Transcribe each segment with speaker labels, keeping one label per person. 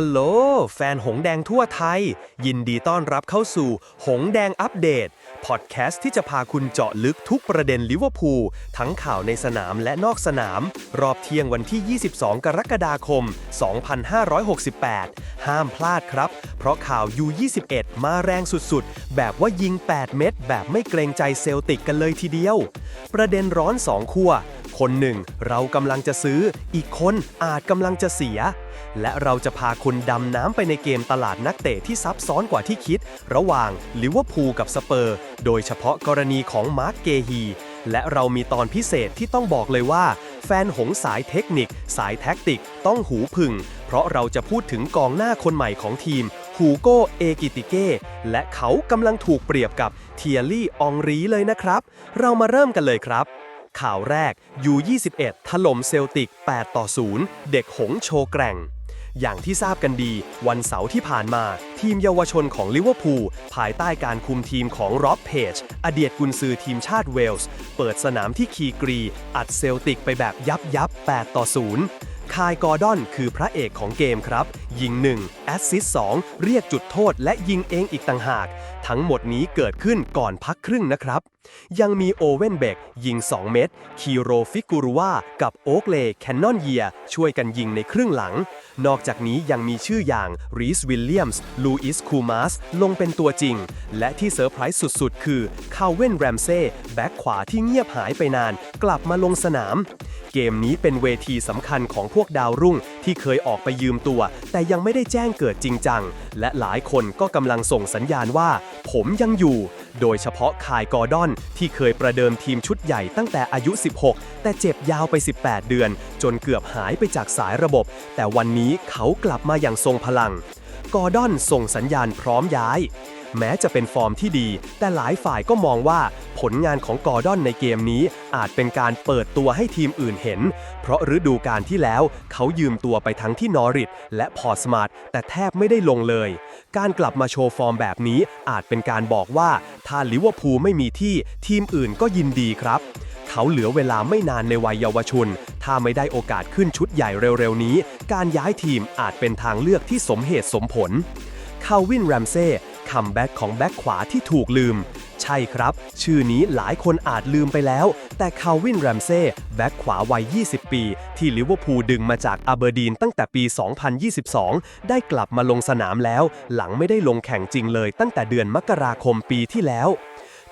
Speaker 1: ฮัลโหล แฟนหงแดงทั่วไทย ยินดีต้อนรับเข้าสู่ หงแดงอัปเดต พอดแคสต์ที่จะพาคุณเจาะลึกทุกประเด็นลิเวอร์พูลทั้งข่าวในสนามและนอกสนาม รอบเที่ยงวันที่ 22 กรกฎาคม 2568 ห้ามพลาดครับ เพราะข่าว U21 มาแรงสุดๆ แบบว่ายิง 8 เม็ดแบบไม่เกรงใจเซลติกกันเลยทีเดียว ประเด็นร้อนสองขั้วคนหนึ่งเรากำลังจะซื้อ อีกคนอาจกำลังจะเสีย และเราจะพาคุณดำน้ำไปในเกมตลาดนักเตะที่ซับซ้อนกว่าที่คิด ระหว่างลิเวอร์พูลกับสเปอร์ โดยเฉพาะกรณีของมาร์กเกฮี และเรามีตอนพิเศษที่ต้องบอกเลยว่า แฟนหงสายเทคนิค สายแท็กติก ต้องหูผึ่งเพราะเราจะพูดถึงกองหน้าคนใหม่ของทีมฮูโกเอกิติเก้และเขากำลังถูกเปรียบกับเทียรี่องรีเลยนะครับ เรามาเริ่มกันเลยครับข่าวแรก U21 ถล่มเซลติก 8 ต่อ 0 เด็กหงโชว์แกร่ง อย่างที่ทราบกันดี วันเสาร์ที่ผ่านมา ทีมเยาวชนของลิเวอร์พูลภายใต้การคุมทีมของร็อบเพจอดีตกุนซือทีมชาติเวลส์ เปิดสนามที่คีกรี อัดเซลติกไปแบบยับยับ 8 ต่อ 0 คายกอร์ดอนคือพระเอกของเกมครับ ยิง 1 แอสซิสต์2เรียกจุดโทษและยิงเองอีกต่างหาก ทั้งหมดนี้เกิดขึ้นก่อนพักครึ่งนะครับ ยังมีโอเว่นเบกยิง 2 เม็ด คีโรฟิกูรุวากับโอ๊กเลแคนนอนเยียช่วยกันยิงในครึ่งหลัง นอกจากนี้ยังมีชื่ออย่างรีสวิลเลียมส์ ลูอิส คูมาส ลงเป็นตัวจริง และที่เซอร์ไพรส์สุดๆ คือคาเว่นแรมเซ่แบ็คขวาที่เงียบหายไปนาน กลับมาลงสนาม เกมนี้เป็นเวทีสำคัญของพวกดาวรุ่งที่เคยออกไปยืมตัว แต่ยังไม่ได้แจ้งเกิดจริงจัง และหลายคนก็กำลังส่งสัญญาณว่า ผมยังอยู่ โดยเฉพาะคายกอร์ดอน ที่เคยประเดิมทีมชุดใหญ่ตั้งแต่อายุ 16 แต่เจ็บยาวไป 18 เดือน จนเกือบหายไปจากสายระบบ แต่วันนี้เขากลับมาอย่างทรงพลัง กอร์ดอนส่งสัญญาณพร้อมย้าย แม้จะเป็นฟอร์มที่ดี แต่หลายฝ่ายก็มองว่าผลงานของกอร์ดอนในเกมนี้อาจเป็นการเปิดตัวให้ทีมอื่นเห็น เพราะฤดูกาลที่แล้วเขายืมตัวไปทั้งที่นอริทและพอสมาร์ทแต่แทบไม่ได้ลงเลย การกลับมาโชว์ฟอร์มแบบนี้อาจเป็นการบอกว่าถ้าลิเวอร์พูลไม่มีที่ทีมอื่นก็ยินดีครับเขาเหลือเวลาไม่นานในวัยเยาวชน ถ้าไม่ได้โอกาสขึ้นชุดใหญ่เร็วๆนี้ การย้ายทีมอาจเป็นทางเลือกที่สมเหตุสมผล คาวินแรมเซ่คัมแบ็กของแบ็กขวาที่ถูกลืม ใช่ครับ ชื่อนี้หลายคนอาจลืมไปแล้ว แต่คาวินแรมเซ่แบ็กขวาวัย 20 ปี ที่ลิเวอร์พูลดึงมาจากอาเบอร์ดีนตั้งแต่ปี 2022 ได้กลับมาลงสนามแล้ว หลังไม่ได้ลงแข่งจริงเลยตั้งแต่เดือนมกราคมปีที่แล้ว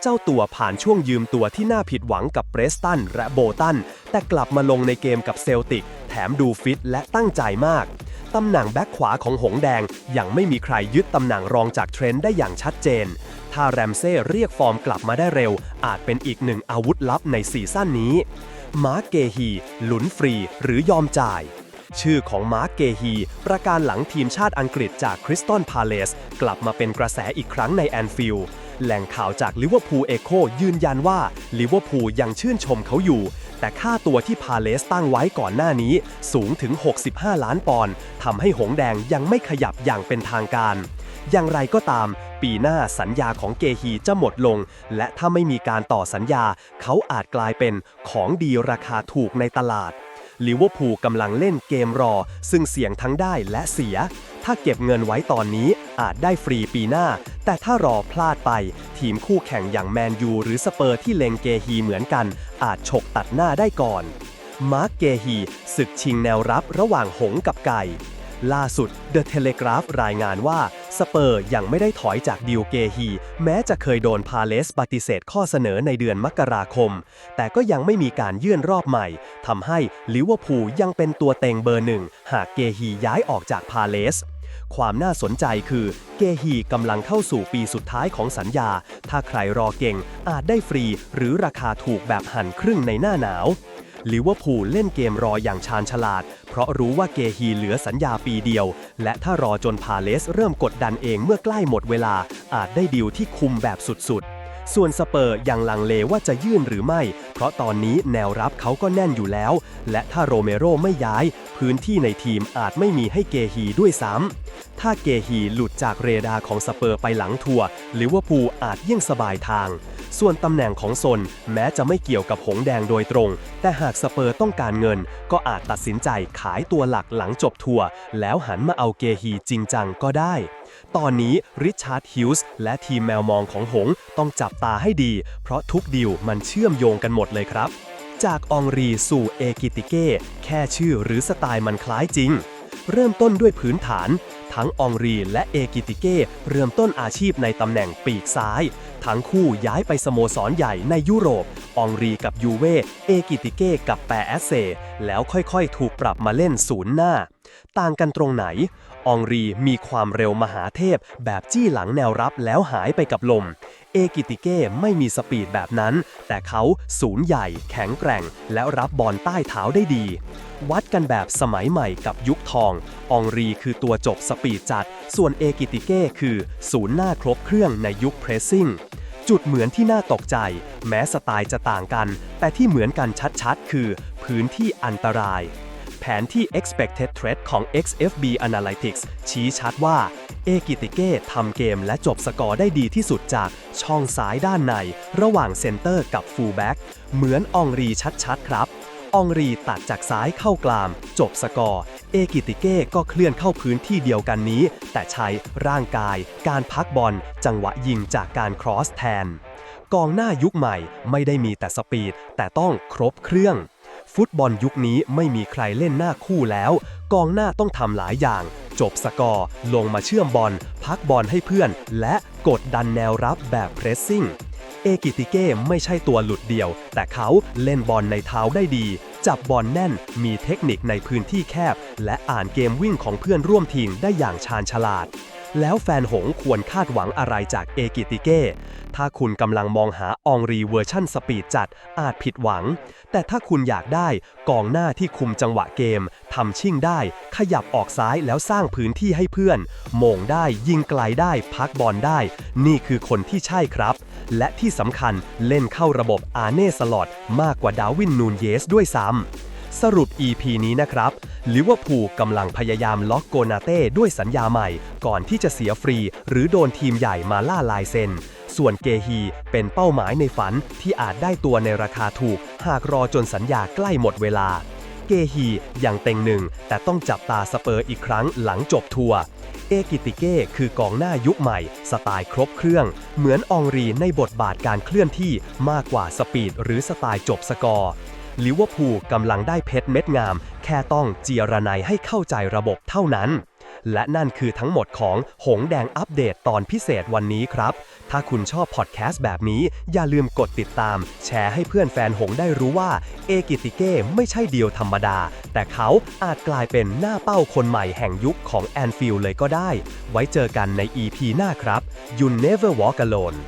Speaker 1: เจ้าตัวผ่านช่วงยืมตัวที่น่าผิดหวังกับเบรสตันและโบตัน แต่กลับมาลงในเกมกับเซลติก แถมดูฟิตและตั้งใจมาก ตำแหน่งแบ็คขวาของหงแดง ยังไม่มีใครยึดตำแหน่งรองจากเทรนด์ได้อย่างชัดเจน ถ้าแรมเซ่เรียกฟอร์มกลับมาได้เร็ว อาจเป็นอีกหนึ่งอาวุธลับในซีซั่นนี้ มาร์เกฮีหลุนฟรีหรือยอมจ่าย ชื่อของมาร์กเกฮีประการหลังทีมชาติอังกฤษจากคริสตัลพาเลสกลับมาเป็นกระแสอีกครั้งในแอนฟิลด์แหล่งข่าวจากลิเวอร์พูลเอโคยืนยันว่าลิเวอร์พูลยังชื่นชมเขาอยู่ แต่ค่าตัวที่พาเลสตั้งไว้ก่อนหน้านี้สูงถึง 65 ล้านปอนด์ทำให้หงแดงยังไม่ขยับอย่างเป็นทางการ อย่างไรก็ตาม ปีหน้าสัญญาของเกฮีจะหมดลง และถ้าไม่มีการต่อสัญญา เขาอาจกลายเป็นของดีราคาถูกในตลาด ลิเวอร์พูลกำลังเล่นเกมรอ ซึ่งเสี่ยงทั้งได้และเสีย ถ้าเก็บเงินไว้ตอนนี้อาจได้ฟรีปีหน้า แต่ถ้ารอพลาดไป ทีมคู่แข่งอย่างแมนยูหรือสเปอร์ที่เลงเกฮีเหมือนกัน อาจฉกตัดหน้าได้ก่อน มาร์กเกฮีศึกชิงแนวรับระหว่างหงกับไก่ ล่าสุด The Telegraph รายงานว่า สเปอร์ยังไม่ได้ถอยจากดิวเกฮี แม้จะเคยโดนพาเลสปฏิเสธข้อเสนอในเดือนมกราคม แต่ก็ยังไม่มีการยื่นรอบใหม่ทำให้ลิเวอร์พูลยังเป็นตัวเต็งเบอร์หนึ่ง หากเกฮีย้ายออกจากพาเลส ความน่าสนใจคือเกฮีกำลังเข้าสู่ปีสุดท้ายของสัญญา ถ้าใครรอเก่งอาจได้ฟรีหรือราคาถูกแบบหันครึ่งในหน้าหนาว ลิเวอร์พูลเล่นเกมรออย่างชาญฉลาด เพราะรู้ว่าเกฮีเหลือสัญญาปีเดียว และถ้ารอจนพาเลสเริ่มกดดันเองเมื่อใกล้หมดเวลา อาจได้ดีลที่คุมแบบสุดๆส่วนสเปอร์ยังลังเลว่าจะยื่นหรือไม่ เพราะตอนนี้แนวรับเขาก็แน่นอยู่แล้ว และถ้าโรเมโรไม่ย้าย พื้นที่ในทีมอาจไม่มีให้เกฮีด้วยซ้ำ ถ้าเกฮีหลุดจากเรดาร์ของสเปอร์ไปหลังทัวร์ลิเวอร์พูลอาจยิ่งสบายทาง ส่วนตำแหน่งของซนแม้จะไม่เกี่ยวกับหงแดงโดยตรง แต่หากสเปอร์ต้องการเงิน ก็อาจตัดสินใจขายตัวหลักหลังจบทัวร์แล้วหันมาเอาเกฮีจริงจังก็ได้ ตอนนี้ริชาร์ดฮิวส์และทีมแมวมองของหงต้องจับตาให้ดี เพราะทุกดีลมันเชื่อมโยงกันหมดเลยครับ จากอองรีสู่เอกิติเก้แค่ชื่อหรือสไตล์มันคล้ายจริง เริ่มต้นด้วยพื้นฐานทั้งอองรีและเอกิติเก้เริ่มต้นอาชีพในตำแหน่งปีกซ้าย ทั้งคู่ย้ายไปสโมสรใหญ่ในยุโรป องรีกับยูเว่เอกิติเก้กับแปแอสเซ แล้วค่อยๆ ถูกปรับมาเล่นศูนย์หน้า ต่างกันตรงไหนอองรีมีความเร็วมหาเทพ แบบจี้หลังแนวรับแล้วหายไปกับลม เอกิติเก้ไม่มีสปีดแบบนั้น แต่เขาศูนย์ใหญ่ แข็งแกร่ง แล้วรับบอลใต้เท้าได้ดี วัดกันแบบสมัยใหม่กับยุคทองอองรีคือตัวจบสปีดจัด ส่วนเอกิติเก้คือศูนย์หน้าครบเครื่องในยุคเพรสซิ่ง จุดเหมือนที่น่าตกใจ แม้สไตล์จะต่างกัน แต่ที่เหมือนกันชัดๆ คือ พื้นที่อันตราย แผนที่ expected threat ของ XFB Analytics ชี้ชัดว่า เอกิติเก้ทำเกมและจบสกอร์ได้ดีที่สุดจากช่องซ้ายด้านใน ระหว่างเซนเตอร์กับฟูลแบ็กเหมือนอองรีชัดๆ ครับ อองรีตัดจากซ้ายเข้ากลาม จบสกอร์ เอกิติเก้ก็เคลื่อนเข้าพื้นที่เดียวกันนี้ แต่ใช้ร่างกาย การพักบอล จังหวะยิงจากการครอสแทน กองหน้ายุคใหม่ไม่ได้มีแต่สปีด แต่ต้องครบเครื่อง ฟุตบอลยุคนี้ไม่มีใครเล่นหน้าคู่แล้ว กองหน้าต้องทำหลายอย่าง จบสกอร์ ลงมาเชื่อมบอล พักบอลให้เพื่อน และกดดันแนวรับแบบเพรสซิ่ง เอกิติเก้ไม่ใช่ตัวหลุดเดียว แต่เขาเล่นบอลในเท้าได้ดี จับบอลแน่น มีเทคนิคในพื้นที่แคบ และอ่านเกมวิ่งของเพื่อนร่วมทีมได้อย่างชาญฉลาด แล้วแฟนหงควรคาดหวังอะไรจากเอกิติเก้ ถ้าคุณกำลังมองหาอองรีเวอร์ชั่นสปีดจัดอาจผิดหวัง แต่ถ้าคุณอยากได้กองหน้าที่คุมจังหวะเกมทำชิ่งได้ ขยับออกซ้ายแล้วสร้างพื้นที่ให้เพื่อน โมงได้ยิงไกลได้พักบอลได้ นี่คือคนที่ใช่ครับ และที่สำคัญเล่นเข้าระบบอาเน่สลอตมากกว่าดาวินนูนเยสด้วยซ้ำสรุป EP นี้นะครับลิเวอร์พูลกำลังพยายามล็อกโกนาเต้ด้วยสัญญาใหม่ ก่อนที่จะเสียฟรี หรือโดนทีมใหญ่มาล่าลายเซ็นส่วนเกฮีเป็นเป้าหมายในฝันที่อาจได้ตัวในราคาถูก หากรอจนสัญญาใกล้หมดเวลา เกฮียังเต็งหนึ่ง แต่ต้องจับตาสเปอร์อีกครั้งหลังจบทัวร์ เอกิติเก้คือกองหน้ายุคใหม่ สไตล์ครบเครื่อง เหมือนอองรีในบทบาทการเคลื่อนที่มากกว่าสปีดหรือสไตล์จบสกอร์ลิเวอร์พูลกำลังได้เพชรเม็ดงาม แค่ต้องเจียระไนให้เข้าใจระบบเท่านั้น และนั่นคือทั้งหมดของหงแดงอัปเดตตอนพิเศษวันนี้ครับ ถ้าคุณชอบพอดแคสต์แบบนี้ อย่าลืมกดติดตาม แชร์ให้เพื่อนแฟนหงได้รู้ว่า เอกิติเก้ไม่ใช่เดียวธรรมดา แต่เขาอาจกลายเป็นหน้าเป้าคนใหม่แห่งยุคของแอนฟิลเลยก็ได้ ไว้เจอกันใน EP หน้าครับ You Never Walk Alone